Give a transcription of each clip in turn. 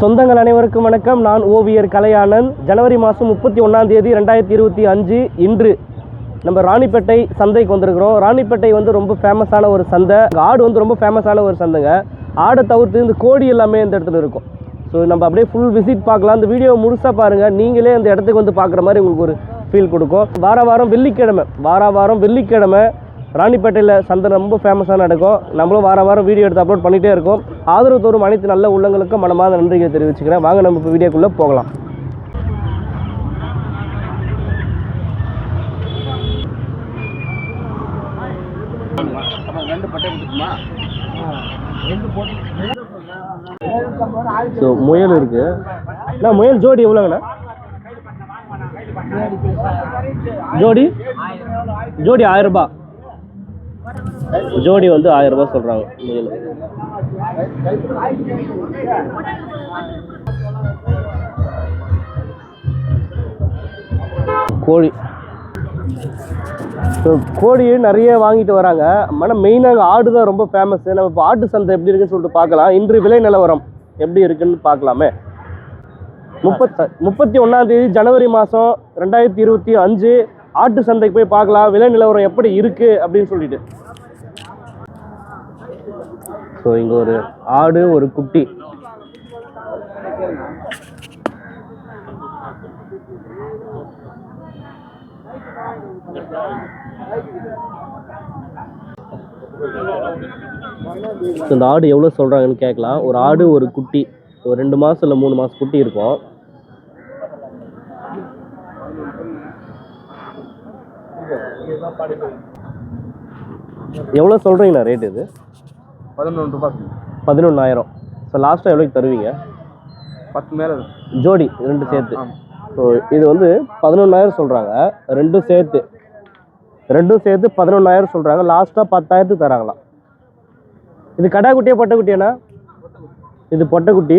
சொந்தங்கள் அனைவருக்கும் வணக்கம். நான் ஓவியர் கலையானந்த் ஜனவரி மாதம் முப்பத்தி ஒன்றாம் தேதி ரெண்டாயிரத்தி இருபத்தி அஞ்சு இன்று நம்ம ராணிப்பேட்டை சந்தைக்கு வந்திருக்கிறோம். ராணிப்பேட்டை வந்து ரொம்ப ஃபேமஸான ஒரு சந்தை. ஆடு வந்து ரொம்ப ஃபேமஸான ஒரு சந்தைங்க. ஆடை தவிர்த்து இந்த கோடி எல்லாமே இந்த இடத்துல இருக்கும். ஸோ நம்ம அப்படியே ஃபுல் விசிட் பார்க்கலாம். இந்த வீடியோ முழுசாக பாருங்கள் நீங்களே அந்த இடத்துக்கு வந்து பார்க்குற மாதிரி உங்களுக்கு ஒரு ஃபீல் கொடுக்கும். வார வாரம் வெள்ளிக்கிழமை. வார வாரம் வெள்ளிக்கிழமை ராணிப்பேட்டையில் சந்தை ரொம்ப ஃபேமஸாக நடக்கும். நம்மளும் வார வாரம் வீடியோ எடுத்து அப்லோட் பண்ணிகிட்டே இருக்கோம். ஆதரவு தோறும் அனைத்து நல்ல உள்ளங்களுக்கும் மனமார்ந்த நன்றிகளை தெரிவிச்சுக்கிறேன். வாங்க நம்ம இப்போ வீடியோக்குள்ளே போகலாம். ஸோ முயல் இருக்கு. அண்ணா முயல் ஜோடி எவ்வளோங்கண்ணா? ஜோடி? ஜோடி ஆயிரம் ரூபாய். ஜோடி வந்து ஆயிரம் ரூபாய் சொல்றாங்க முயல் கோழி. ஸோ கோழி நிறைய வாங்கிட்டு வராங்க. ஆனால் மெயினாக ஆடு தான் ரொம்ப ஃபேமஸ் நம்ம இப்போ ஆட்டு சந்தை எப்படி இருக்குன்னு சொல்லிட்டு பார்க்கலாம். இன்று விலை நிலவரம் எப்படி இருக்குன்னு பார்க்கலாமே. முப்பத்த முப்பத்தி ஒன்றாந்தேதி ஜனவரி மாதம் ரெண்டாயிரத்தி இருபத்தி அஞ்சு ஆட்டு சந்தைக்கு போய் பார்க்கலாம். விலை நிலவரம் எப்படி இருக்குது அப்படின்னு சொல்லிட்டு. ஸோ இங்கே ஒரு ஆடு ஒரு குட்டி. இந்த ஆடு எவ்வளோ சொல்கிறாங்கன்னு கேட்கலாம். ஒரு ஆடு ஒரு குட்டி. ஒரு ரெண்டு மாதம் இல்லை மூணு மாதம் குட்டி இருக்கும். எவ்வளோ சொல்கிறீங்கண்ணா ரேட் இது? பதினொன்று ரூபாய் பதினொன்றாயிரம் ஸோ லாஸ்ட்டாக எவ்வளோக்கு தருவீங்க? பத்து மேலே ஜோடி ரெண்டு சேர்த்து. ஸோ இது வந்து பதினொன்றாயிரம் சொல்கிறாங்க ரெண்டும் சேர்த்து. ரெண்டும் சேர்த்து பதினொன்றாயிரம் சொல்கிறாங்க லாஸ்ட்டாக பத்தாயிரத்துக்கு தராங்களாம் இது கடா குட்டியா பொட்டை குட்டியாண்ணா? இது பொட்டை குட்டி.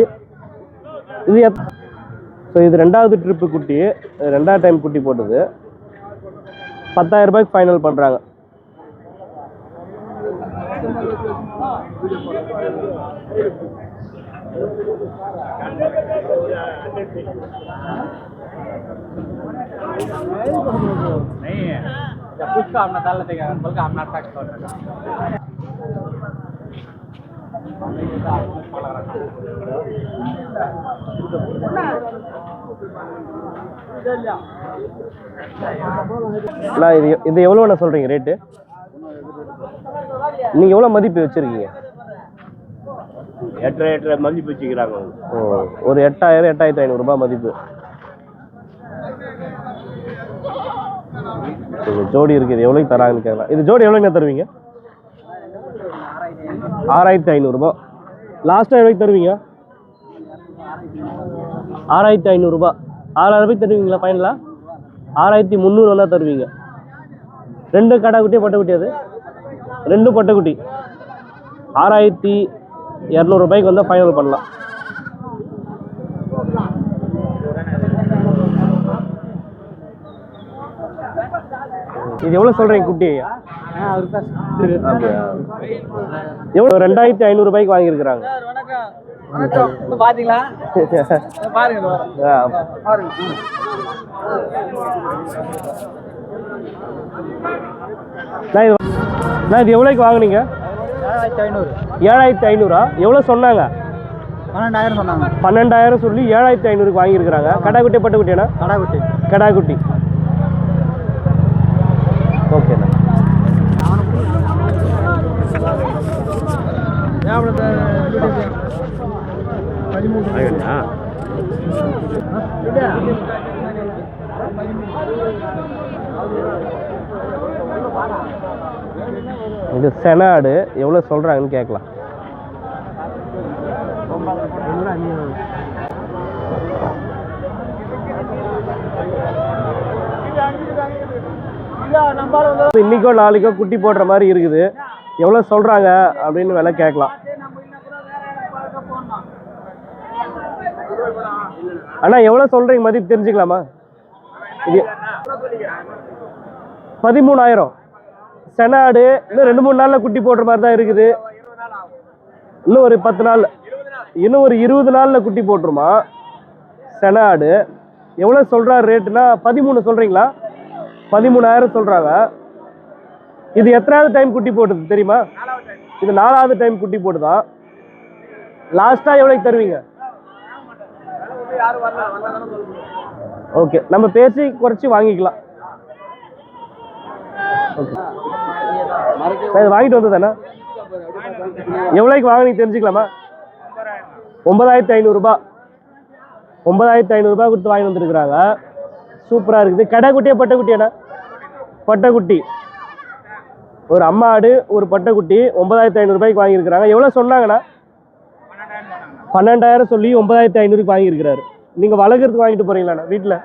இது எத் ஸோ இது ரெண்டாவது ட்ரிப்பு குட்டி ரெண்டாவது டைம் குட்டி போட்டது. பத்தாயிரம் ரூபாய்க்கு ஃபைனல் பண்ணுறாங்க उसका अपना डाल देगा बल्कि अपना टैक्स कर அண்ணா இது இது எவ்வளோண்ணா சொல்கிறீங்க ரேட்டு நீங்கள் எவ்வளோ மதிப்பு வச்சுருக்கீங்க எட்டரை எட்டரை மதிப்பு வச்சுக்கிறாங்க. ஓ. ஒரு எட்டாயிரம் எட்டாயிரத்தி ஐநூறுரூபா மதிப்பு. ஜோடி இருக்குது இது எவ்வளோக்கு தராங்கன்னு கேட்கலாம் இது ஜோடி எவ்வளோங்க தருவீங்க? ஆறாயிரத்தி ஐநூறுரூபா லாஸ்ட்டாக எவ்வளோக்கு தருவீங்க? ஆறாயிரத்தி ஐநூறுரூபா ஆறாயிரம் ரூபாய்க்கு தருவீங்களா ஃபைனலாக ஆறாயிரத்தி முந்நூறு வந்தால் தருவீங்க. ரெண்டு கடா குட்டியா பொட்டை குட்டி அது? ரெண்டும் பொட்டை குட்டி. ஆறாயிரத்தி இரநூறுபாய்க்கு வந்தால் ஃபைனல் பண்ணலாம். இது எவ்வளோ சொல்கிறீங்க குட்டி? எவ்வளோ ரெண்டாயிரத்தி ஐநூறுபாய்க்கு வாங்கியிருக்கிறாங்க. பாத்தீங்களா? பாருங்க நான் இது எவ்வளோக்கு வாங்குனீங்க? ஏழாயிரத்தி ஐநூறு. ஏழாயிரத்தி ஐநூறா? எவ்வளோ சொன்னாங்க? பன்னெண்டாயிரம் சொன்னாங்க. பன்னெண்டாயிரம் சொல்லி ஏழாயிரத்தி ஐநூறுக்கு வாங்கியிருக்கிறாங்க. கடா குட்டி பட்டு குட்டியாண்ணா? கடா குட்டி கடா குட்டி ஓகேண்ணா இது செனாடு எவ்வளோ சொல்கிறாங்கன்னு கேட்கலாம். இன்னைக்கோ நாளைக்கோ குட்டி போடுற மாதிரி இருக்குது. எவ்வளோ சொல்கிறாங்க அப்படின்னு விலை கேட்கலாம். அண்ணா எவ்வளோ சொல்கிறீங்க மதிப்பு தெரிஞ்சுக்கலாமா? இது பதிமூணாயிரம். செனாடு இன்னும் ரெண்டு மூணு நாளில் குட்டி போடுற மாதிரி தான் இருக்குது. இன்னும் ஒரு பத்து நாள் இன்னும் ஒரு இருபது நாளில் குட்டி போட்டுருமா? சென ஆடு எவ்வளோ சொல்கிறார் ரேட்டுனா பதிமூணு சொல்கிறீங்களா பதிமூணாயிரம் சொல்கிறாங்க இது எத்தனாவது டைம் குட்டி போட்டுது தெரியுமா? இது நாலாவது டைம் குட்டி போட்டுதான் லாஸ்ட்டாக எவ்வளோக்கு தருவீங்க? ஓகே நம்ம பேசி குறைச்சி வாங்கிக்கலாம். ஓகே இது வாங்கிட்டு வந்ததானே எவ்வளோக்கு வாங்கினீங்க தெரிஞ்சுக்கலாமா? ஒன்பதாயிரத்தி ஐநூறுரூபா ஒன்பதாயிரத்தி ஐநூறுரூபா கொடுத்து வாங்கி வந்துருக்குறாங்க. சூப்பராக இருக்குது. கடை குட்டியா பட்டை பட்டைக்குட்டி. ஒரு அம்மா ஆடு ஒரு பட்டைக்குட்டி ஒன்பதாயிரத்தி ஐநூறுரூபாய்க்கு வாங்கியிருக்கிறாங்க. எவ்வளோ சொன்னாங்கண்ணா? பன்னெண்டாயிரம் சொல்லி ஒன்பதாயிரத்தி ஐநூறுக்கு வாங்கியிருக்கிறாரு. நீங்கள் வளர்க்குறதுக்கு வாங்கிட்டு போகிறீங்களாண்ணா வீட்டில்?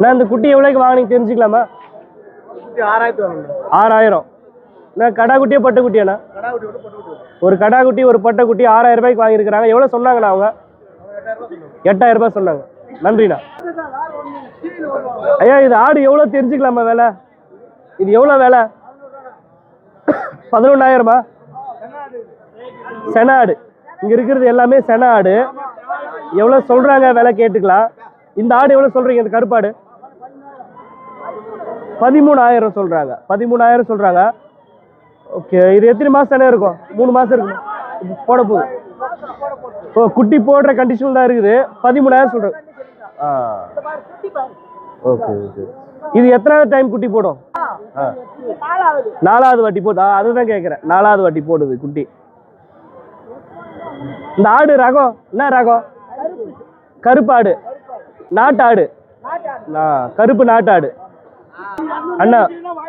நான் இந்த குட்டி எவ்வளோக்கு வாங்கினீங்க தெரிஞ்சுக்கலாமா? ஆறாயிரம். நான் கடா குட்டியா பட்டை குட்டியாண்ணா? கடா விட்டு விட்டு போட்டு விட்டு ஒரு கடா குட்டி ஒரு பட்டை குட்டி ஆறாயிரம் ரூபாய்க்கு வாங்கியிருக்கிறாங்க. எவ்வளோ சொன்னாங்கண்ணா அவங்க? எட்டாயிரம் ரூபாய் சொன்னாங்க. நன்றிண்ணா. ஐயா இது ஆடு எவ்வளோ தெரிஞ்சுக்கலாமா வேலை? இது எவ்வளோ வேலை? பதினொன்றாயிரமா சென ஆடு. இங்கே இருக்கிறது எல்லாமே சென ஆடு. எவ்வளோ சொல்கிறாங்க விலை கேட்டுக்கலாம். இந்த ஆடு எவ்வளோ சொல்கிறீங்க இந்த கருப்பாடு? பதிமூணாயிரம் சொல்கிறாங்க பதிமூணாயிரம் சொல்கிறாங்க ஓகே இது எத்தனை மாதம் தானே இருக்கும்? மூணு மாதம் இருக்கும் போட போகுது. ஓ குட்டி போடுற கண்டிஷன் தான் இருக்குது. பதிமூணாயிரம் சொல்கிறேன் ஓகே ஓகே. இது எத்தனாவது டைம் குட்டி போடும்? ஆ. நாலாவது வாட்டி போடுதா அதுதான் கேட்குறேன் நாலாவது வாட்டி போடுது குட்டி. இந்த ஆடு ரகம். என்ன ரகம்? கருப்பாடு. நாட்டாடு. கருப்பு நாட்டாடு. அண்ணா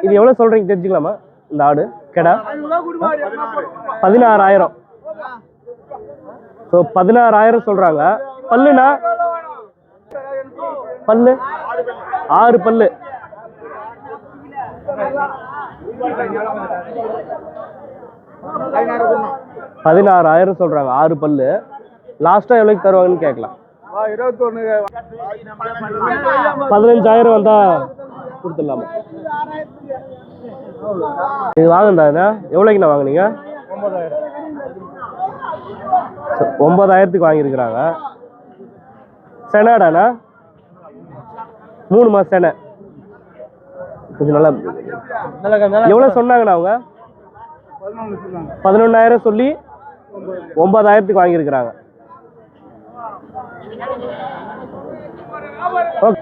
இது எவ்வளோ சொல்கிறீங்க தெரிஞ்சுக்கலாமா? இந்த ஆடு கெடா? பதினாறாயிரம். ஸோ பதினாறாயிரம் சொல்கிறாங்க பல்லுண்ணா பல்லு? ஆறு பல்லு. பதினாறாயிரம் சொல்கிறாங்க ஆறு பல்லு. லாஸ்ட்டாக எவ்வளோக்கு தருவாங்கன்னு கேட்கலாம். பதினஞ்சாயிரம் வந்தால் கொடுத்துடலாமா? இது வாங்கினதா எவ்வளோக்குண்ணா வாங்குனீங்க? ஒன்பதாயிரத்துக்கு வாங்கியிருக்கிறாங்க. செனாடாண்ணா மூணு மாசம் தானே? கொஞ்சம் நல்லா எவ்வளோ சொன்னாங்கண்ணா அவங்க? பதினொன்றாயிரம் சொல்லி ஒன்பதாயிரத்துக்கு வாங்கியிருக்கிறாங்க. ஓகே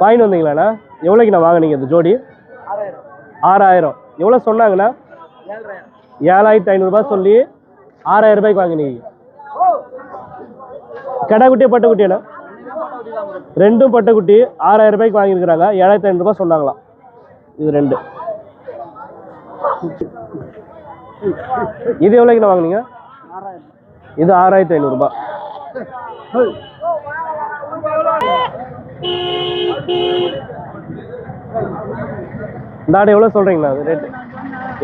வாங்கிட்டு வந்தீங்களாண்ணா? எவ்வளோக்குண்ணா வாங்குனீங்க இந்த ஜோடி? ஆறாயிரம். எவ்வளோ சொன்னாங்கண்ணா? ஏழாயிரத்தி ஐநூறுரூபா சொல்லி ஆறாயிரம் ரூபாய்க்கு வாங்கினீங்க கடா குட்டியா ரெண்டும் பட்டுக்குட்டி ஆறாயிரம் ரூபாய்க்கு வாங்கியிருக்கிறாங்க. ஏழாயிரத்தி ஐநூறுரூபா சொன்னாங்களாம் இது ரெண்டு. இது எவ்வளோக்குண்ணா வாங்குனீங்க? இது ஆறாயிரத்தி ஐநூறுரூபா இந்த ஆடு எவ்வளோ சொல்கிறீங்கண்ணா? அது ரேட்டு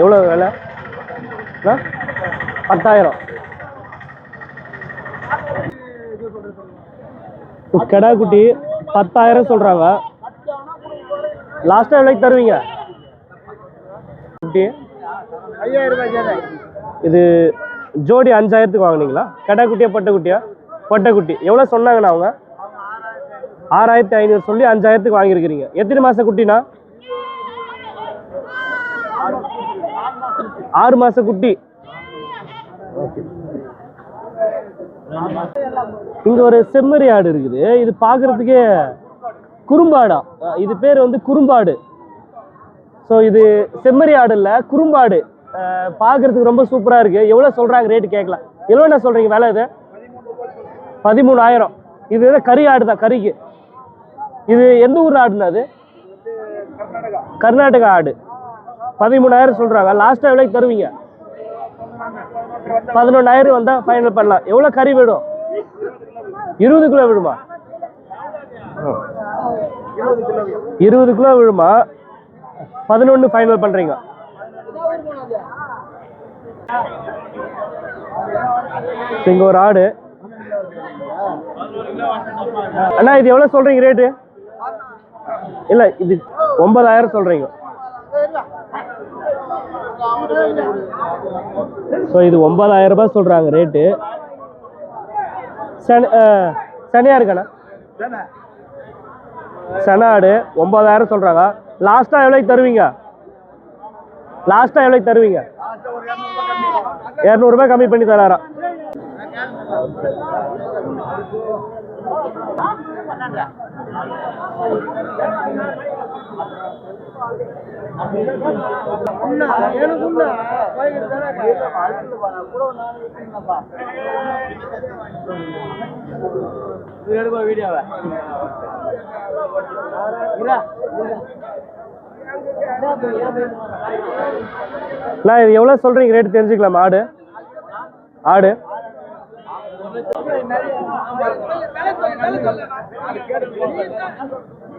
எவ்வளோ விலை? அண்ணா? பத்தாயிரம். கடா குட்டி பத்தாயிரம் சொல்கிறாங்க லாஸ்ட்டாக எவ்வளோக்கு தருவீங்க. குட்டி. இது ஜோடி அஞ்சாயிரத்துக்கு வாங்குனீங்களா? கடா குட்டியா பட்டை குட்டியா? பட்டை குட்டி. எவ்வளோ சொன்னாங்கண்ணா அவங்க? ஆறாயிரத்தி ஐநூறு சொல்லி அஞ்சாயிரத்துக்கு வாங்கியிருக்கிறீங்க. எத்தனை மாத குட்டினா ஆறு மாத குட்டி. இங்க ஒரு செம்மறி ஆடு இருக்குது. இது பாக்குறதுக்கே குறும்பாடா. இது பேர் வந்து குறும்பாடு. ஸோ இது செம்மறி ஆடு இல்லை குறும்பாடு. அஹ் பார்க்கறதுக்கு ரொம்ப சூப்பராக இருக்கு. எவ்வளோ சொல்கிறாங்க ரேட்டு கேட்கலாம் என்ன சொல்கிறீங்க விலை இது? பதிமூணாயிரம். இது எதாவது கறி ஆடு தான் கறிக்கு. இது எந்த ஊர் ஆடுனா அது? கர்நாடகா ஆடு. பதிமூணாயிரம் சொல்கிறாங்க லாஸ்ட்டாக எவ்வளோக்கு தருவீங்க. பதினொன்றாயிரம் வந்தால் ஃபைனல் பண்ணலாம். எவ்வளோ கறி வேணும் இருபது கிலோ விழுமா? இருபது கிலோ விழுமா? பதினொன்று ஃபைனல் பண்ணுறீங்க இங்கே ஒரு ஆடு. அண்ணா இது எவ்வளோ சொல்கிறீங்க ரேட்டு இல்லை இது ஒன்பதாயிரம் சொல்கிறீங்க ஸோ இது ஒன்பதாயிரம் ரூபாய் சொல்கிறாங்க ரேட்டு சனி சனியாக இருக்காண்ணா? செனாடு ஒன்பதாயிரம் சொல்கிறாங்க லாஸ்ட்டாக எவ்வளோக்கு தருவீங்க? லாஸ்ட்டாக எவ்வளோக்கு தருவீங்க? இரநூறுபா கம்மி பண்ணி தராராம். வீடியோவை. நான் இது எவ்வளோ சொல்கிறீங்க ரேட்டு தெரிஞ்சுக்கலாம்? ஆடு? ஆடு?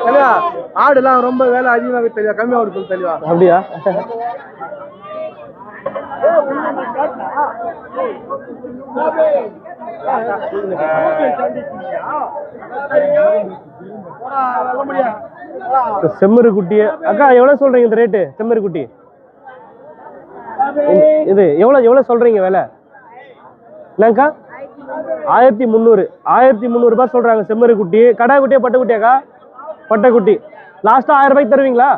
தெளிவா ஆடுலாம் ரொம்ப வேலை அதிகமாக தெளிவா கம்மியாக இருக்கும் தெளிவா அப்படியா இந்த செம்மறி குட்டிய அக்கா எவ்வளோ சொல்கிறீங்க இந்த ரேட்டு செம்மறி குட்டி. இது எவ்வளோ எவ்வளோ சொல்கிறீங்க விலை? என்னக்கா ஆயிரத்தி முந்நூறு. ஆயிரத்தி முந்நூறுபா சொல்கிறாங்க செம்மறி குட்டி. கடா குட்டியா பட்டை குட்டியாக்கா பட்டை குட்டி. லாஸ்ட்டாக ஆயிரம் ரூபாய்க்கு தருவீங்களா?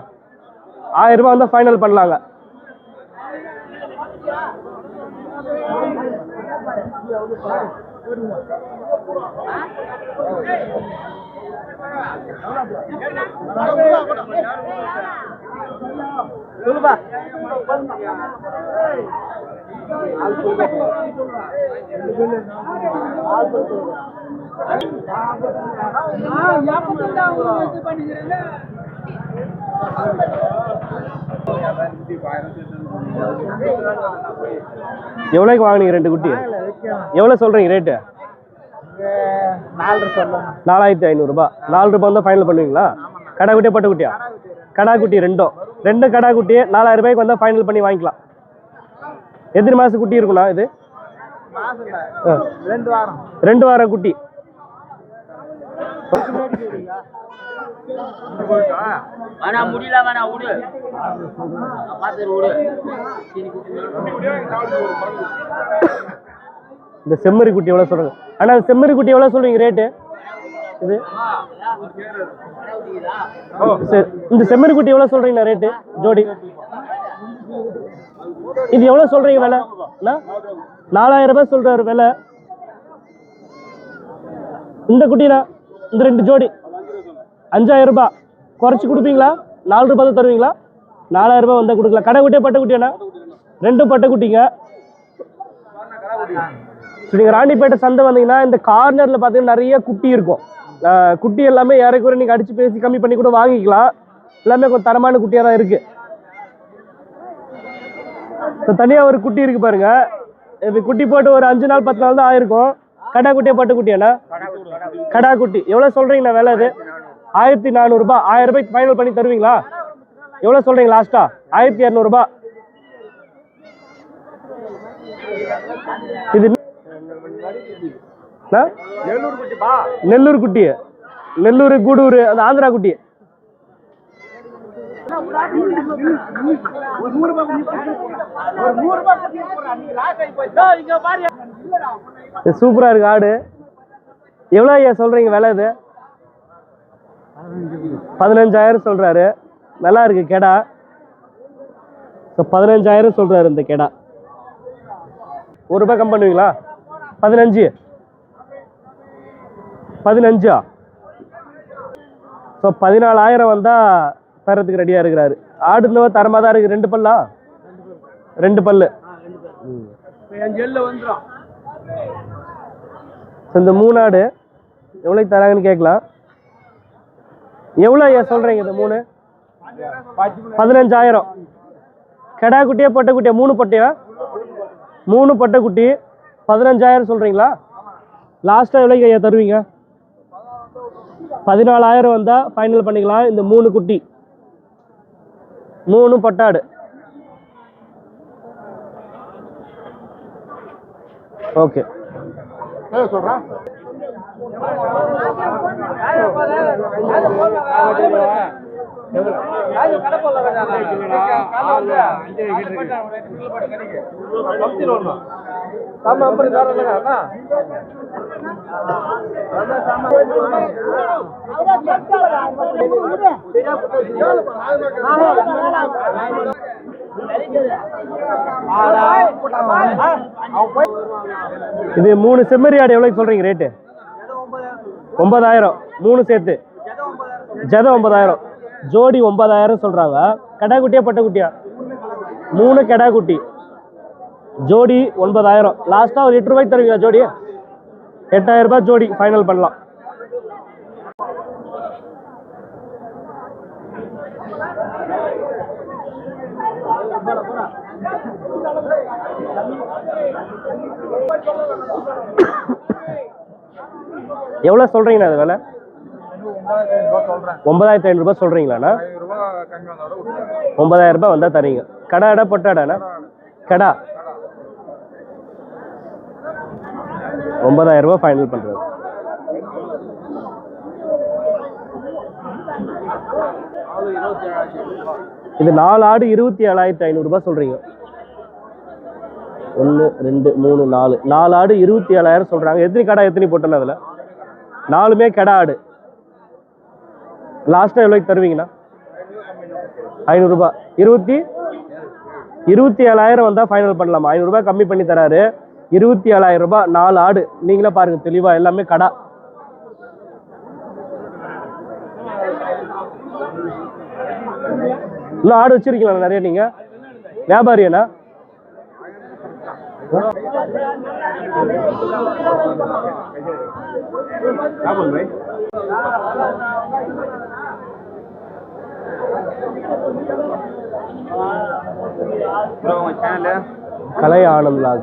ஆயிரம் ரூபாய் வந்தால் ஃபைனல் பண்ணலாங்க. சொல்லுப்பா எவ்வளோக்கு வாங்குனீங்க ரெண்டு குட்டி? எவ்வளோ சொல்கிறீங்க ரேட்டு நாலாயிரத்தி ஐநூறுரூபா நாலு ரூபாய் வந்தால் ஃபைனல் பண்ணுவீங்களா? கடா குட்டியா பட்டு குட்டியா கடா குட்டி ரெண்டும் ரெண்டு கடா குட்டி நாலாயிரம் ரூபாய்க்கு வந்தால் ஃபைனல் பண்ணி வாங்கிக்கலாம். எத்தனை மாதம் குட்டி இருக்குண்ணா இது? ஆ. ரெண்டு வாரம். ரெண்டு வாரம் குட்டி. முடியல இந்த செம்மறி குட்டி எவ்வளோ சொல்கிறீங்க அண்ணா இந்த செம்மறி குட்டி எவ்வளோ சொல்றீங்க ரேட்டு இது? சரி இந்த செம்மறி குட்டி எவ்வளோ சொல்கிறீங்கண்ணா ரேட்டு ஜோடி. இது எவ்வளோ சொல்கிறீங்க விலை? நாலாயிரம் ரூபாய் சொல்கிறாரு விலை. இந்த குட்டினா இந்த ரெண்டு ஜோடி. அஞ்சாயிரம் ரூபாய். குறைச்சி கொடுப்பீங்களா? நாலு ரூபாய் தான் தருவீங்களா? நாலாயிரம் ரூபாய் வந்தால் கொடுக்கலாம். கடை குட்டியா பட்டை குட்டியாண்ணா ரெண்டும் பட்டை குட்டிங்க. ஸோ நீங்கள் ராணிப்பேட்டை சந்தை வந்தீங்கன்னா இந்த கார்னரில் பார்த்தீங்கன்னா நிறைய குட்டி இருக்கும். குட்டி எல்லாமே ஏறக்குறை நீங்கள் அடித்து பேசி கம்மி பண்ணி கூட வாங்கிக்கலாம். எல்லாமே கொஞ்சம் தரமான குட்டியாக தான் இருக்குது இப்போ தனியாக ஒரு குட்டி இருக்குது பாருங்க. இப்போ குட்டி போட்டு ஒரு அஞ்சு நாள் பத்து நாள் தான் ஆயிருக்கும். கடா குட்டியை பட்டு குட்டியாண்ணா கடா குட்டி. எவ்வளோ சொல்கிறீங்கண்ணா விலை இது ஆயிரத்தி நானூறுரூபா ஆயிரம் ரூபாய்க்கு ஃபைனல் பண்ணி தருவீங்களா? எவ்வளோ சொல்கிறீங்க லாஸ்ட்டா ஆயிரத்தி இரநூறுபா. இது நெல்லூர் குட்டி நெல்லூர் கூடூர் அந்த ஆந்திரா குட்டி சூப்பரா இருக்கு ஆடு. எவ்வளோ ஐயா சொல்றீங்க விலை இது? பதினஞ்சாயிரம் சொல்றாரு. நல்லா இருக்கு கெடா. பதினஞ்சாயிரம் சொல்றாரு இந்த கெடா. ஒரு ரூபாய் கம் பண்ணுவீங்களா? பதினஞ்சு. பதினஞ்சா? ஸோ பதினாலாயிரம் வந்தால் தரத்துக்கு ரெடியாக இருக்கிறாரு. ஆடுனவ தரமாக தான் இருக்குது ரெண்டு பல்லா? ரெண்டு பல்லு. வந்துடும் ஸோ இந்த மூணு ஆடு எவ்வளோக்கு தராங்கன்னு கேட்கலாம். எவ்வளோ ஐயா சொல்கிறீங்க இந்த மூணு? பதினஞ்சாயிரம். கெடா குட்டியா பொட்டை குட்டியா? மூணு பொட்டையா? மூணு பொட்டை குட்டி. பதினஞ்சாயிரம் சொல்கிறீங்களா லாஸ்ட்டாக எவ்வளோக்கு ஐயா தருவீங்க? பதினாலாயிரம் வந்தால் ஃபைனல் பண்ணிக்கலாம். இந்த மூணு குட்டி. மூணு பட்டாடு. ஓகே சொல்கிறேன் இது மூணு செம்மறி ஆடு எவ்வளோக்கு சொல்கிறீங்க ரேட்டு ஒன்பதாயிரம். மூணு சேர்த்து. ஜத ஒன்பதாயிரம். ஜோடி ஒன்பதாயிரம் சொல்கிறாங்க கடாக்குட்டியா பட்டக்குட்டியா? மூணு கடா குட்டி ஜோடி ஒன்பதாயிரம். லாஸ்ட்டாக ஒரு எட்டு ரூபாய்க்கு தருவீங்களா ஜோடி? எட்டாயிரம் ரூபாய் ஜோடி ஃபைனல் பண்ணலாம். எவ்வளோ சொல்கிறீங்கண்ணா அது விலை? ஒன்பதாயிரத்தி ஐநூறுரூபா சொல்கிறீங்களாண்ணா ஒன்பதாயிரம் ரூபாய் வந்தால் தரீங்க. கடாடா பொட்டாடாண்ணா கடா. ஒன்பதாயிரம் ரூபாய் ஃபைனல் பண்ணுறது இது நாலு ஆடு இருபத்தி ஏழாயிரத்தி ஐநூறுரூபா சொல்கிறீங்க ஒன்று ரெண்டு மூணு நாலு. நாலு ஆடு இருபத்தி ஏழாயிரம் சொல்கிறாங்க எத்தனை கடை எத்தனை போட்டேன்னு அதில்? நாலுமே கடை ஆடு. லாஸ்ட்டாக எவ்வளோக்கு தருவீங்கண்ணா ஐநூறுரூபா இருபத்தி இருபத்தி ஏழாயிரம் வந்தால் ஃபைனல் பண்ணலாமா? ஐநூறுரூபா கம்மி பண்ணி தராரு. இருபத்தி ஏழாயிரம் ரூபாய் நாலு ஆடு. நீங்களே பாருங்க தெளிவாக எல்லாமே கடா. இன்னும் ஆடு வச்சிருக்கீங்களா நிறைய நீங்கள் வியாபாரியண்ணா? கலை ஆனந்த் லால்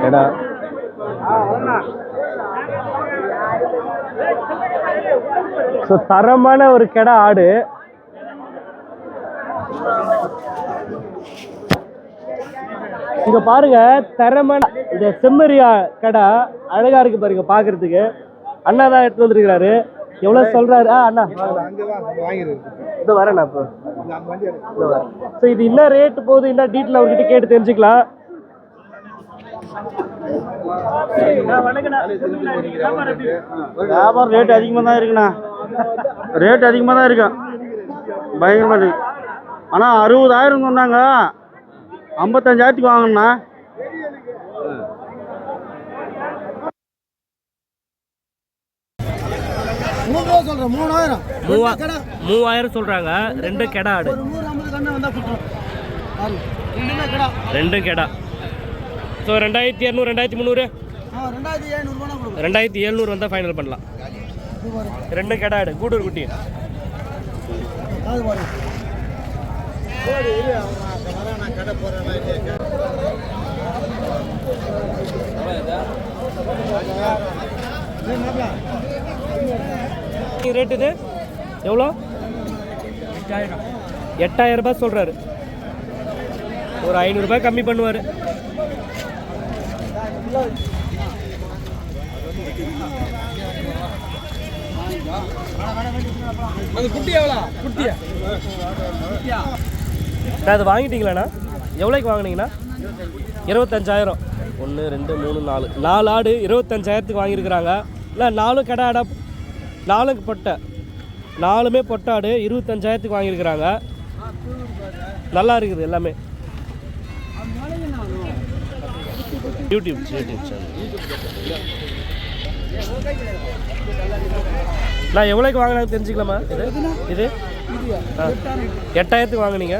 கடா ஸோ தரமான ஒரு கெடா ஆடு இங்க பாருங்க தரமான இந்த செம்மறியா கடை அழகா இருக்கு பாருங்க பாக்குறதுக்கு அண்ணா தான் எடுத்து வந்திருக்கிறாரு எவ்வளவு சொல்றாரு? ஆ அண்ணா. இது வரேண்ணா இப்போ. ஸோ இது என்ன ரேட் போகுது? என்ன டீட்டெயில் அவர்கிட்ட கேட்டு தெரிஞ்சுக்கலாம். வியாபாரம் ரேட் அதிகமாக தான் இருக்குண்ணா. ரேட் அதிகமாக தான் இருக்கு. பயங்கரமாக இருக்கு. ஆனால் அறுபதாயிரம் சொன்னாங்க. ஐம்பத்தஞ்சாயிரத்துக்கு வாங்கண்ணா மூணு ரூபா சொல்றேன் மூணாயிரம். மூவா மூவாயிரம் சொல்றாங்க. ரெண்டு கெடா ஆடு. ரெண்டுமே கடா. ரெண்டும் கெடா. ஸோ ரெண்டாயிரத்தி இரநூறு ரெண்டாயிரத்தி முந்நூறு? ஆ ரெண்டாயிரத்தி எழுநூறு வந்தால் ஃபைனல் பண்ணலாம். ரெண்டும் கெடா ஆடு கூடூர் குட்டி. காது பாருங்க ரேட் இது? எவ்வளோ? எட்டாயிரம் ரூபாய் சொல்கிறாரு ஒரு ஐநூறுரூபா கம்மி பண்ணுவார். அது வாங்கிட்டீங்களாண்ணா எவ்வளோக்கு வாங்குனீங்கண்ணா? இருபத்தஞ்சாயிரம். ஒன்று ரெண்டு மூணு நாலு. நாலு ஆடு இருபத்தஞ்சாயிரத்துக்கு வாங்கியிருக்கிறாங்க. இல்லை நாலும் கடை ஆடா நாலுக்கு பொட்டை. நாலுமே பொட்டாடு இருபத்தஞ்சாயிரத்துக்கு வாங்கியிருக்கிறாங்க. நல்லா இருக்குது எல்லாமே. யூடியூப் யூடியூப் நான் எவ்வளோக்கு வாங்கினாங்க தெரிஞ்சுக்கலாமா? இது? இது? எட்டாயிரத்துக்கு வாங்குனீங்க.